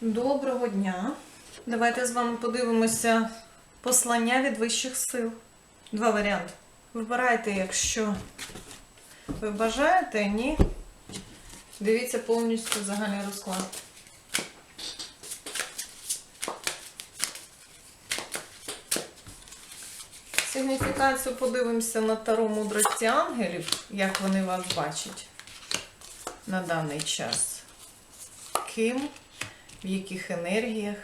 Доброго дня. Давайте з вами подивимося послання від вищих сил. Два варіанти. Вибирайте, якщо ви бажаєте, ні. Дивіться повністю загальний розклад. Сигніфікацію подивимося на Таро мудрості ангелів, як вони вас бачать на даний час. Ким, в яких енергіях.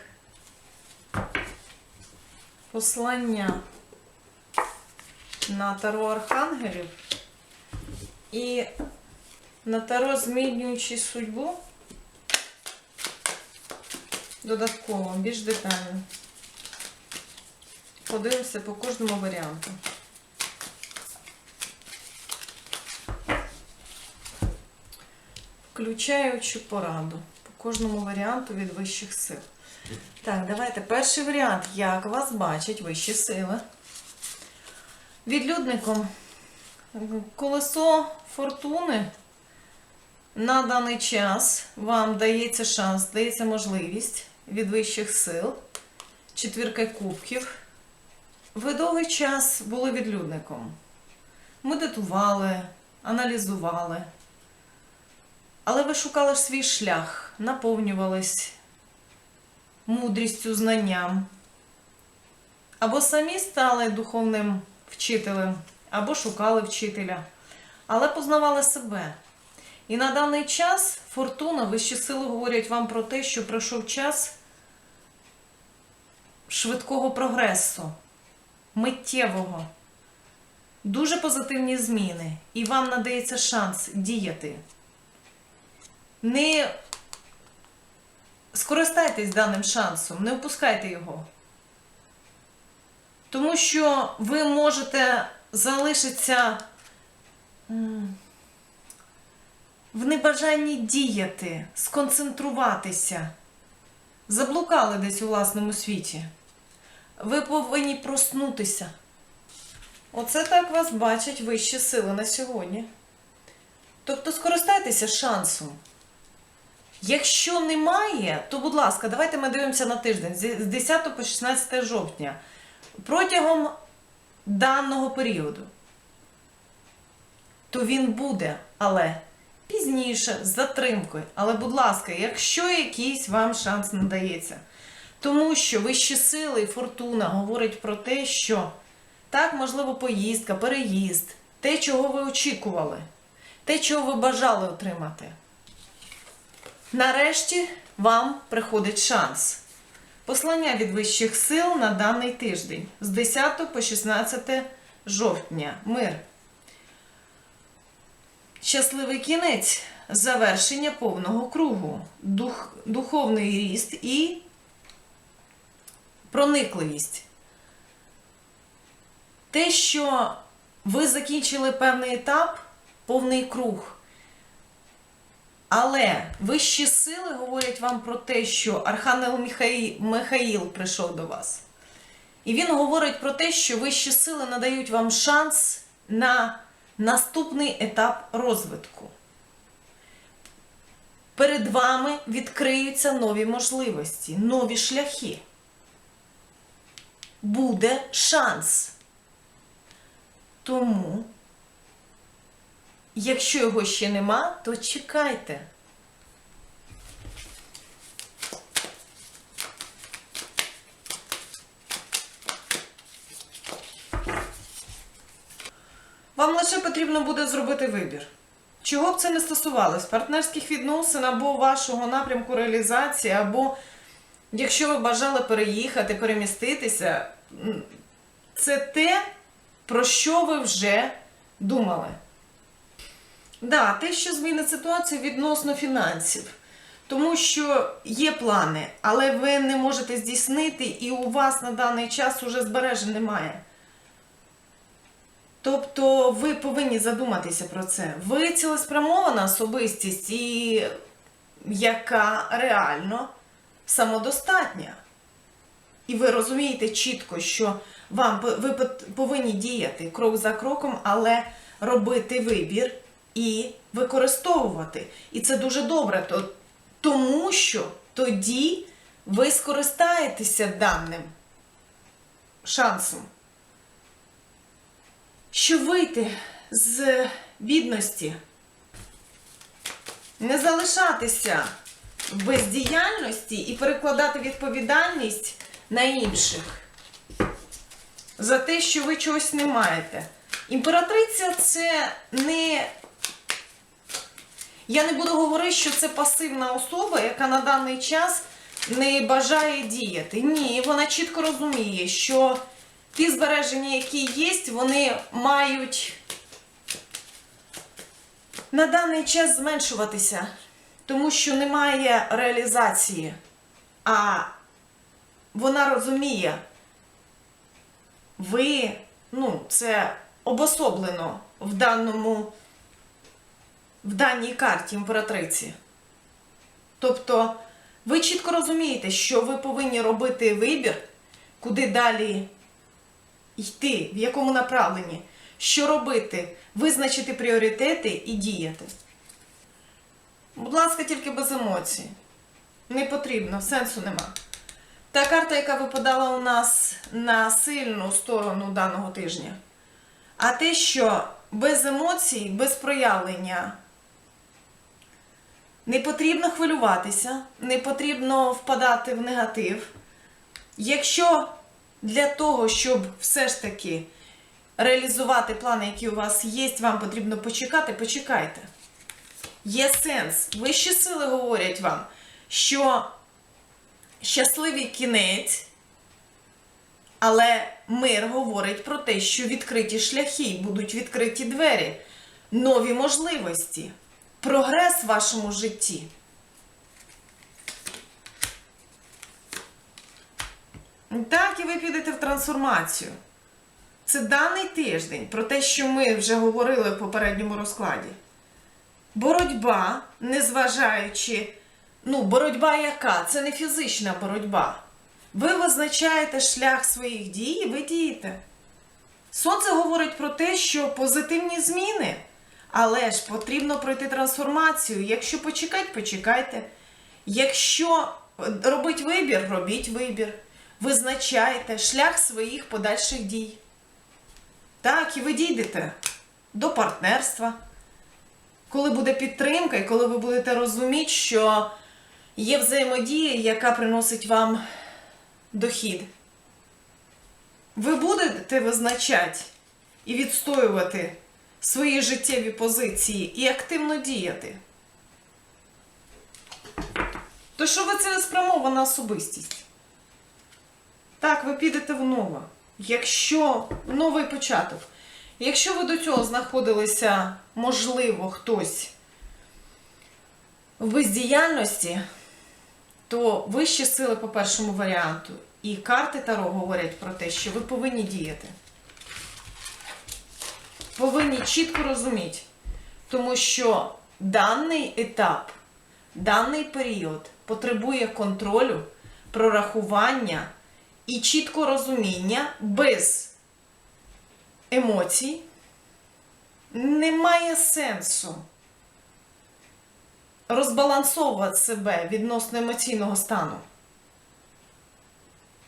Послання на Таро Архангелів і на Таро змінюючи судьбу. Додатково, більш детально. Подивимося по кожному варіанту. Включаючи пораду по кожному варіанту від вищих сил. Так, давайте перший варіант. Як вас бачать вищі сили? Відлюдником колесо фортуни на даний час вам дається шанс, дається можливість від вищих сил. Четвірка кубків. Ви довгий час були відлюдником. Медитували, аналізували. Але ви шукали свій шлях, наповнювались мудрістю, знанням. Або самі стали духовним вчителем, або шукали вчителя, але познавали себе. І на даний час фортуна, вищі сили говорять вам про те, що пройшов час швидкого прогресу, миттєвого, дуже позитивні зміни, і вам надається шанс діяти. Не скористайтесь даним шансом, не опускайте його. Тому що ви можете залишитися в небажанні діяти, сконцентруватися. Заблукали десь у власному світі. Ви повинні проснутися. Оце так вас бачать вищі сили на сьогодні. Тобто скористайтеся шансом. Якщо немає, то, будь ласка, давайте ми дивимося на тиждень з 10 по 16 жовтня протягом даного періоду. То він буде, але пізніше, з затримкою. Але, будь ласка, якщо якийсь вам шанс надається, тому що вищі сили і фортуна говорять про те, що так, можливо, поїздка, переїзд, те, чого ви очікували, те, чого ви бажали отримати. Нарешті вам приходить шанс. Послання від вищих сил на даний тиждень з 10 по 16 жовтня. Мир. Щасливий кінець завершення повного кругу, дух, духовний ріст і проникливість. Те, що ви закінчили певний етап, повний круг. Але вищі сили говорять вам про те, що Архангел Михаїл, Михаїл прийшов до вас. І він говорить про те, що вищі сили надають вам шанс на наступний етап розвитку. Перед вами відкриються нові можливості, нові шляхи. Буде шанс. Тому Якщо його ще нема, то чекайте. Вам лише потрібно буде зробити вибір. Чого б це не стосувалось? Партнерських відносин або вашого напрямку реалізації, або якщо ви бажали переїхати, переміститися, це те, про що ви вже думали. Да, те, що змінить ситуацію відносно фінансів. Тому що є плани, але ви не можете здійснити, і у вас на даний час уже збережень немає. Тобто ви повинні задуматися про це. Ви цілеспрямована особистість, і яка реально самодостатня. І ви розумієте чітко, що вам ви повинні діяти крок за кроком, але робити вибір і використовувати. І це дуже добре. Тому що тоді ви скористаєтеся даним шансом, щоб вийти з бідності, не залишатися в бездіяльності і перекладати відповідальність на інших за те, що ви чогось не маєте. Імператриця це не. Я не буду говорити, що це пасивна особа, яка на даний час не бажає діяти. Ні, вона чітко розуміє, що ті збереження, які є, вони мають на даний час зменшуватися, тому що немає реалізації. А вона розуміє, ви, ну, це обособлено в даному, в даній карті імператриці. Тобто, ви чітко розумієте, що ви повинні робити вибір, куди далі йти, в якому направленні, що робити, визначити пріоритети і діяти. Будь ласка, тільки без емоцій. Не потрібно, сенсу нема. Та карта, яка випадала у нас на сильну сторону даного тижня. А те, що без емоцій, без проявлення не потрібно хвилюватися, не потрібно впадати в негатив. Якщо для того, щоб все ж таки реалізувати плани, які у вас є, вам потрібно почекати, почекайте. Є сенс. Вищі сили говорять вам, що щасливий кінець, але мир говорить про те, що відкриті шляхи, будуть відкриті двері, нові можливості, прогрес в вашому житті. Так, і ви підете в трансформацію. Це даний тиждень про те, що ми вже говорили в попередньому розкладі. Боротьба, незважаючи, ну, боротьба яка? Це не фізична боротьба. Ви визначаєте шлях своїх дій і ви дієте. Сонце говорить про те, що позитивні зміни, але ж потрібно пройти трансформацію. Якщо почекати, почекайте. Якщо робить вибір, робіть вибір. Визначайте шлях своїх подальших дій. Так, і ви дійдете до партнерства. Коли буде підтримка, і коли ви будете розуміти, що є взаємодія, яка приносить вам дохід. Ви будете визначати і відстоювати свої життєві позиції і активно діяти. То що ви цілеспрямована особистість? Так, ви підете в нове. Якщо новий початок. Якщо ви до цього знаходилися, можливо, хтось в бездіяльності, то вищі сили по першому варіанту і карти Таро говорять про те, що ви повинні діяти. Повинні чітко розуміти, тому що даний етап, даний період потребує контролю, прорахування і чітко розуміння без емоцій. Немає сенсу розбалансовувати себе відносно емоційного стану.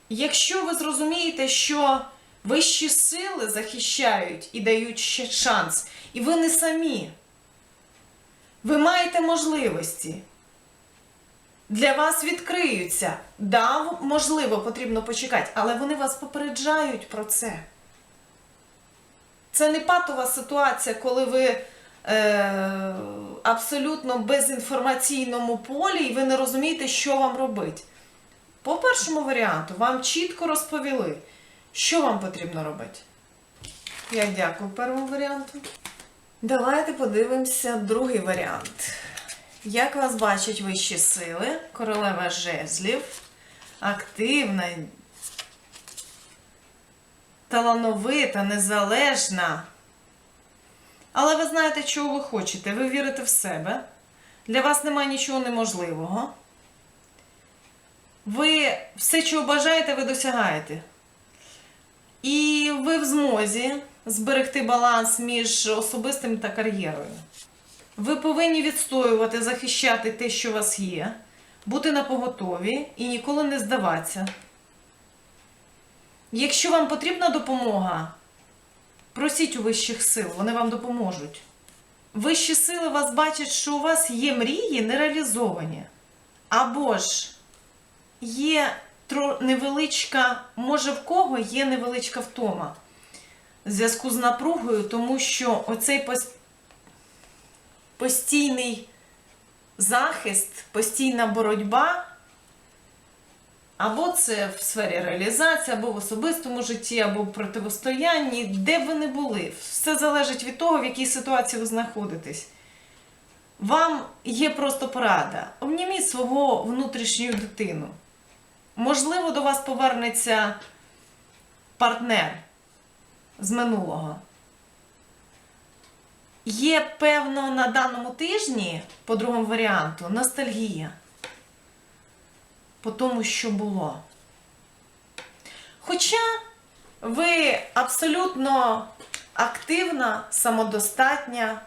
Якщо ви зрозумієте, що вищі сили захищають і дають ще шанс, і ви не самі, ви маєте можливості. Для вас відкриються. Да, можливо, потрібно почекати, але вони вас попереджають про це. Це не патова ситуація, коли ви е, абсолютно безінформаційному полі і ви не розумієте, що вам робити. По першому варіанту вам чітко розповіли, що вам потрібно робити. Я дякую першому варіанту. Давайте подивимося другий варіант. Як вас бачать вищі сили, королева жезлів, активна, талановита, незалежна. Але ви знаєте, чого ви хочете. Ви вірите в себе. Для вас немає нічого неможливого. Ви все, чого бажаєте, ви досягаєте. І ви в змозі зберегти баланс між особистим та кар'єрою. Ви повинні відстоювати, захищати те, що у вас є, бути на поготові і ніколи не здаватися. Якщо вам потрібна допомога, просіть у вищих сил, вони вам допоможуть. Вищі сили вас бачать, що у вас є мрії нереалізовані. Або ж є невеличка, може в кого є невеличка втома в зв'язку з напругою, тому що оцей постійний захист, постійна боротьба, або це в сфері реалізації, або в особистому житті, або в противостоянні, де ви не були. Все залежить від того, в якій ситуації ви знаходитесь. Вам є просто порада. Обніміть свого внутрішню дитину. Можливо, до вас повернеться партнер з минулого. Є, певно, на даному тижні, по другому варіанту, ностальгія по тому, що було. Хоча ви абсолютно активна, самодостатня,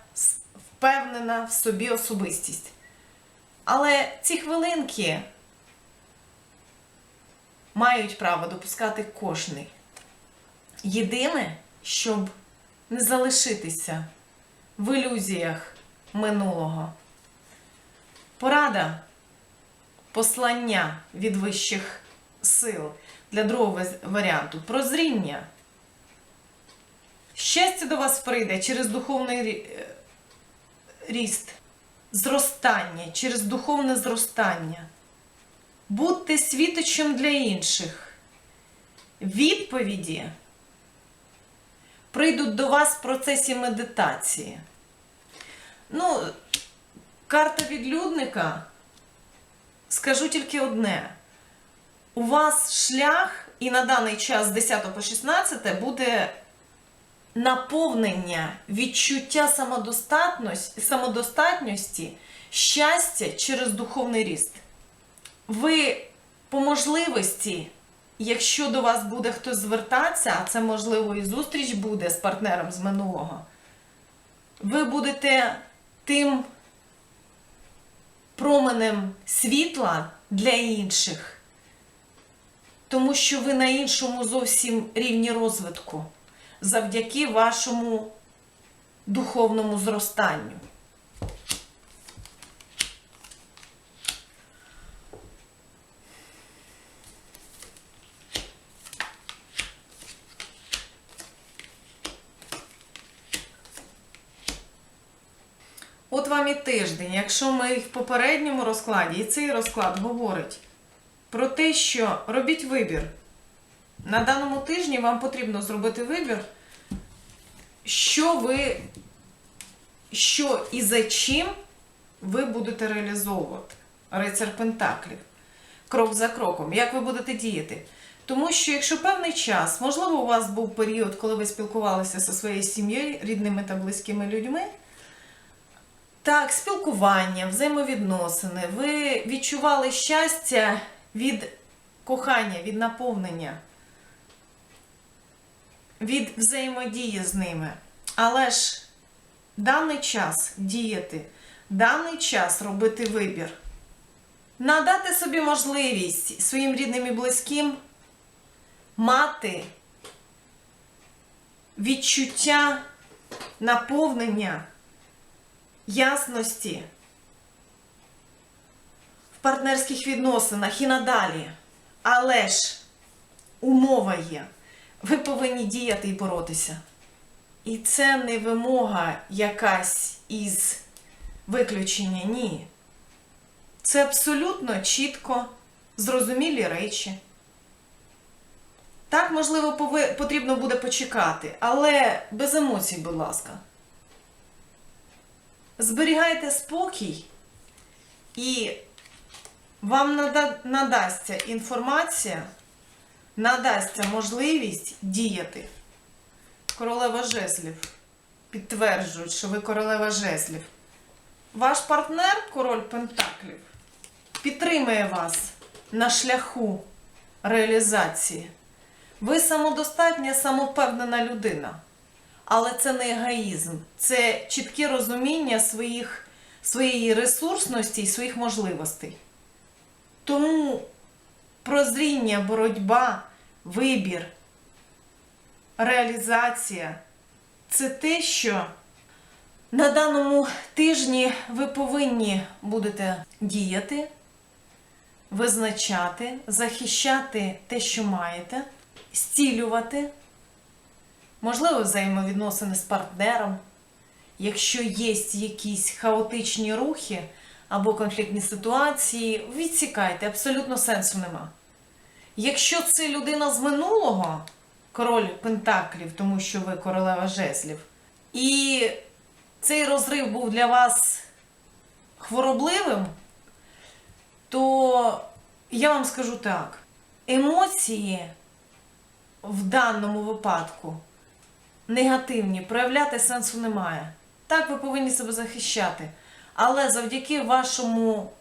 впевнена в собі особистість. Але ці хвилинки мають право допускати кожний. Єдине, щоб не залишитися в ілюзіях минулого. Порада послання від вищих сил для другого варіанту прозріння. Щастя до вас прийде через духовний е, ріст, зростання, через духовне зростання. Будьте світочем для інших. Відповіді прийдуть до вас в процесі медитації. Ну, карта відлюдника скажу тільки одне: у вас шлях, і на даний час з 10 по 16 буде наповнення, відчуття самодостатності, самодостатності, щастя через духовний ріст. Ви по можливості, якщо до вас буде хтось звертатися, а це можливо і зустріч буде з партнером з минулого, ви будете тим променем світла для інших, тому що ви на іншому зовсім рівні розвитку завдяки вашому духовному зростанню. Тиждень. Якщо ми в попередньому розкладі, і цей розклад говорить про те, що робіть вибір. На даному тижні вам потрібно зробити вибір, що ви, що і за чим ви будете реалізовувати. Рицар Пентаклів. Крок за кроком. Як ви будете діяти? Тому що якщо певний час, можливо, у вас був період, коли ви спілкувалися зі своєю сім'єю, рідними та близькими людьми. Так, спілкування, взаємовідносини. Ви відчували щастя від кохання, від наповнення, від взаємодії з ними. Але ж даний час діяти, даний час робити вибір, надати собі можливість своїм рідним і близьким мати відчуття наповнення ясності в партнерських відносинах і надалі. Але ж умова є. Ви повинні діяти і боротися. І це не вимога якась із виключення, ні. Це абсолютно чітко зрозумілі речі. Так, можливо, потрібно буде почекати, але без емоцій, будь ласка зберігайте спокій, і вам нада- надасться інформація, надасться можливість діяти. Королева жезлів. Підтверджують, що ви королева жезлів. Ваш партнер, король Пентаклів, підтримує вас на шляху реалізації. Ви самодостатня, самовпевнена людина. Але це не егоїзм, це чітке розуміння своїх, своєї ресурсності і своїх можливостей. Тому прозріння, боротьба, вибір, реалізація це те, що на даному тижні ви повинні будете діяти, визначати, захищати те, що маєте, зцілювати, можливо, взаємовідносини з партнером. Якщо є якісь хаотичні рухи або конфліктні ситуації, відсікайте, абсолютно сенсу нема. Якщо це людина з минулого, король Пентаклів, тому що ви королева жезлів, і цей розрив був для вас хворобливим, то я вам скажу так: емоції в даному випадку негативні, проявляти сенсу немає. Так, ви повинні себе захищати. Але завдяки вашому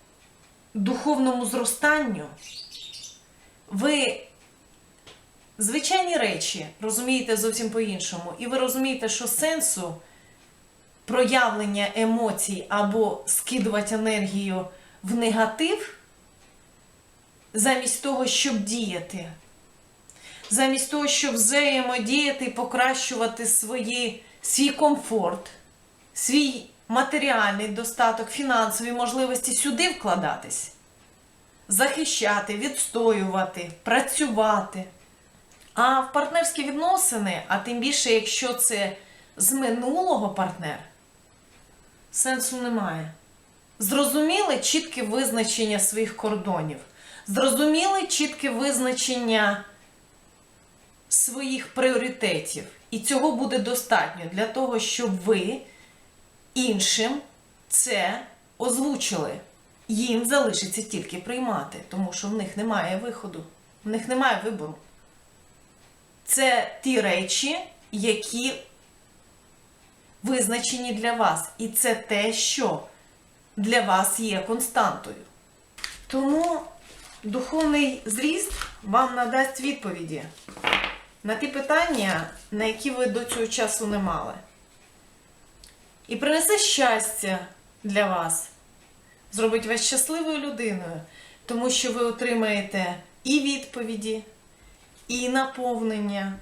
духовному зростанню ви звичайні речі розумієте зовсім по-іншому. І ви розумієте, що сенсу проявлення емоцій або скидувати енергію в негатив, замість того, щоб діяти, замість того, щоб взаємодіяти і покращувати свої, свій комфорт, свій матеріальний достаток, фінансові можливості сюди вкладатись, захищати, відстоювати, працювати. А в партнерські відносини, а тим більше, якщо це з минулого партнер, сенсу немає. Зрозуміли чітке визначення своїх кордонів, зрозуміли чітке визначення своїх пріоритетів. І цього буде достатньо для того, щоб ви іншим це озвучили. Їм залишиться тільки приймати, тому що в них немає виходу, в них немає вибору. Це ті речі, які визначені для вас. І це те, що для вас є константою. Тому духовний зріст вам надасть відповіді на ті питання, на які ви до цього часу не мали. І принесе щастя для вас, зробить вас щасливою людиною, тому що ви отримаєте і відповіді, і наповнення,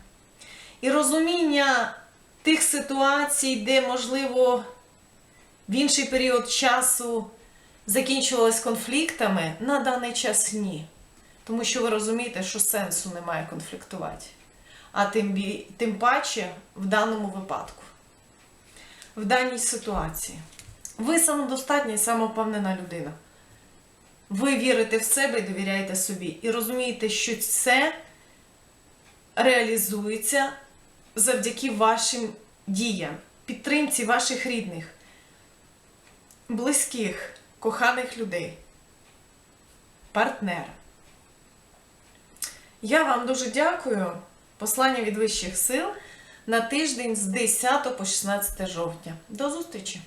і розуміння тих ситуацій, де, можливо, в інший період часу закінчувалось конфліктами, на даний час ні. Тому що ви розумієте, що сенсу немає конфліктувати. А тим, бі- тим паче в даному випадку, в даній ситуації. Ви самодостатня і самовпевнена людина. Ви вірите в себе і довіряєте собі. І розумієте, що це реалізується завдяки вашим діям, підтримці ваших рідних, близьких, коханих людей, партнера. Я вам дуже дякую. Послання від вищих сил на тиждень з 10 по 16 жовтня. До зустрічі!